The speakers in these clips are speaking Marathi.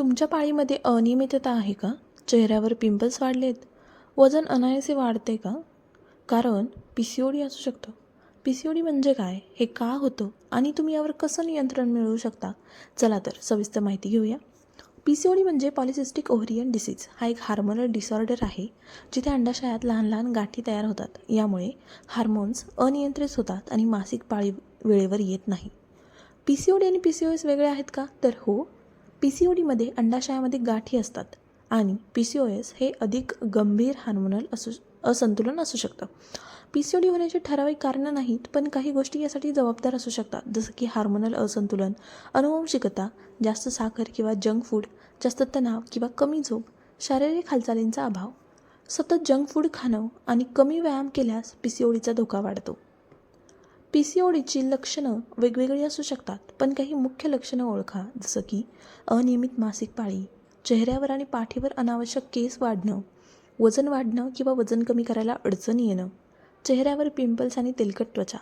तुमच्या पाळीमध्ये अनियमितता आहे का? चेहऱ्यावर पिंपल्स वाढलेत. वजन अनायसे वाढते का? कारण पी सी ओ डी असू शकतं. पी सी ओ डी म्हणजे काय? हे का होतं? आणि तुम्ही यावर कसं नियंत्रण मिळवू शकता? चला तर सविस्तर माहिती घेऊया. पी सी ओ डी म्हणजे पॉलिसिस्टिक ओव्हरियन डिसीज हा एक हार्मोनल डिसऑर्डर आहे जिथे अंडाशयात लहान लहान गाठी तयार होतात. यामुळे हार्मोन्स अनियंत्रित होतात आणि मासिक पाळी वेळेवर येत नाही. पी सी ओ डी आणि पी सी ओ एस वेगळे आहेत का? तर हो पी सी ओ डीमध्ये अंडाशयामध्ये गाठी असतात आणि पी सी ओ एस हे अधिक गंभीर हार्मोनल असू असंतुलन असू शकतं. पी सी ओ डी होण्याची ठराविक कारणं नाहीत पण काही गोष्टी यासाठी जबाबदार असू शकतात जसं की हार्मोनल असंतुलन अनुवंशिकता जास्त साखर किंवा जंक फूड जास्त तणाव किंवा कमी झोप शारीरिक हालचालींचा अभाव. सतत जंक फूड खाणं आणि कमी व्यायाम केल्यास पी सी ओ डीचा धोका वाढतो. पी सी ओ डीची लक्षणं वेगवेगळी असू शकतात पण काही मुख्य लक्षणं ओळखा जसं की अनियमित मासिक पाळी चेहऱ्यावर आणि पाठीवर अनावश्यक केस वाढणं वजन वाढणं किंवा वजन कमी करायला अडचण येणं चेहऱ्यावर पिंपल्स आणि तेलकट त्वचा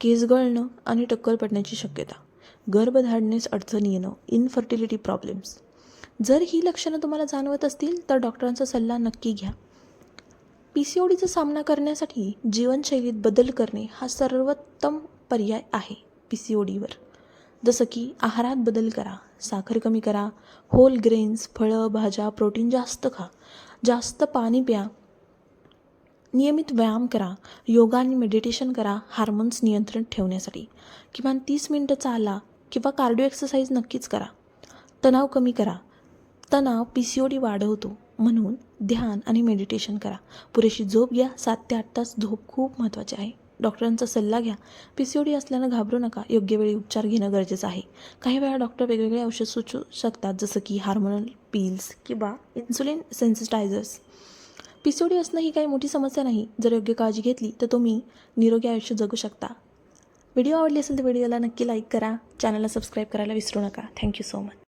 केस गळणं आणि टक्कल पडण्याची शक्यता गर्भधारणेस अडचण येणं इनफर्टिलिटी प्रॉब्लेम्स जर ही लक्षणं तुम्हाला जाणवत असतील तर डॉक्टरांचा सल्ला नक्की घ्या. पी सी ओ डीचा सामना करण्यासाठी जीवनशैलीत बदल करणे हा सर्वोत्तम पर्याय आहे पी सी ओ डीवर जसं की आहारात बदल करा साखर कमी करा होल ग्रेन्स फळं भाज्या प्रोटीन जास्त खा जास्त पाणी प्या नियमित व्यायाम करा योगा आणि मेडिटेशन करा हार्मोन्स नियंत्रण ठेवण्यासाठी. किमान तीस मिनटं चाला किंवा कार्डिओ एक्सरसाइज नक्कीच करा. तणाव कमी करा. तणाव पी सी ओ डी वाढवतो. म्हणून ध्यान आणि मेडिटेशन करा. पुरेशी झोप घ्या. सात ते आठ तास झोप खूप महत्त्वाची आहे. डॉक्टरांचा सल्ला घ्या. पी सी ओ डी असल्यानं घाबरू नका. योग्य वेळी उपचार घेणं गरजेचं आहे. काही वेळा डॉक्टर वेगवेगळे औषध सुचू शकतात जसं की हार्मोनल पिल्स किंवा insulin sensitizers P C O D असणं ही काही मोठी समस्या नाही. जर योग्य काळजी घेतली तर तुम्ही निरोगी आयुष्य जगू शकता. व्हिडिओ आवडली असेल तर व्हिडिओला नक्की लाईक करा. चॅनलला सबस्क्राईब करायला विसरू नका. Thank you so much